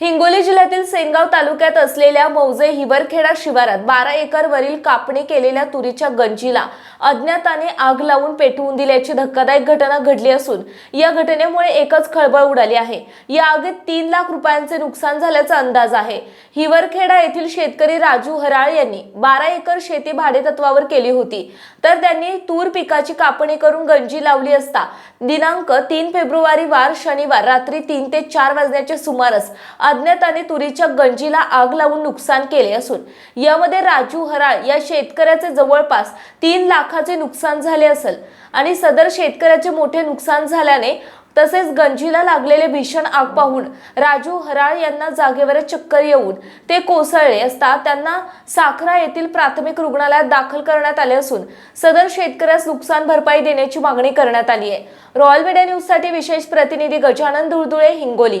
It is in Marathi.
हिंगोली जिल्ह्यातील सेनगाव तालुक्यात असलेल्या मौजे हिवरखेडा शिवारात बारा एकर वरील कापणी केलेल्या तुरीच्या गंजीला अज्ञाताने आग लावून पेटवून दिल्याची धक्कादायक घटना घडली असून या घटनेमुळे एकच खळबळ उडाली आहे. या आगीत तीन लाख रुपयांचे नुकसान झाल्याचा अंदाज आहे. हिवरखेडा येथील शेतकरी राजू हराळ यांनी बारा एकर शेती भाडेतत्वावर केली होती. तर त्यांनी तूर पिकाची कापणी करून गंजी लावली असता दिनांक तीन फेब्रुवारी वार शनिवार रात्री तीन ते चार वाजण्याच्या सुमारास अज्ञाताने तुरीच्या गंजीला आग लावून नुकसान केले असून यामध्ये राजू हराळ या शेतकऱ्याचे जवळपास तीन लाखाचे नुकसान झाले असेल आणि सदर शेतकऱ्याचे मोठे नुकसान झाल्याने तसेच गंजीला लागलेले भीषण आग पाहून राजू हराळ यांना जागेवर चक्कर येऊन ते कोसळले असता त्यांना साखरा येथील प्राथमिक रुग्णालयात दाखल करण्यात आले असून सदर शेतकऱ्यास नुकसान भरपाई देण्याची मागणी करण्यात आली आहे. रॉयल मीडिया न्यूजसाठी विशेष प्रतिनिधी गजानन धुळधुळे हिंगोली.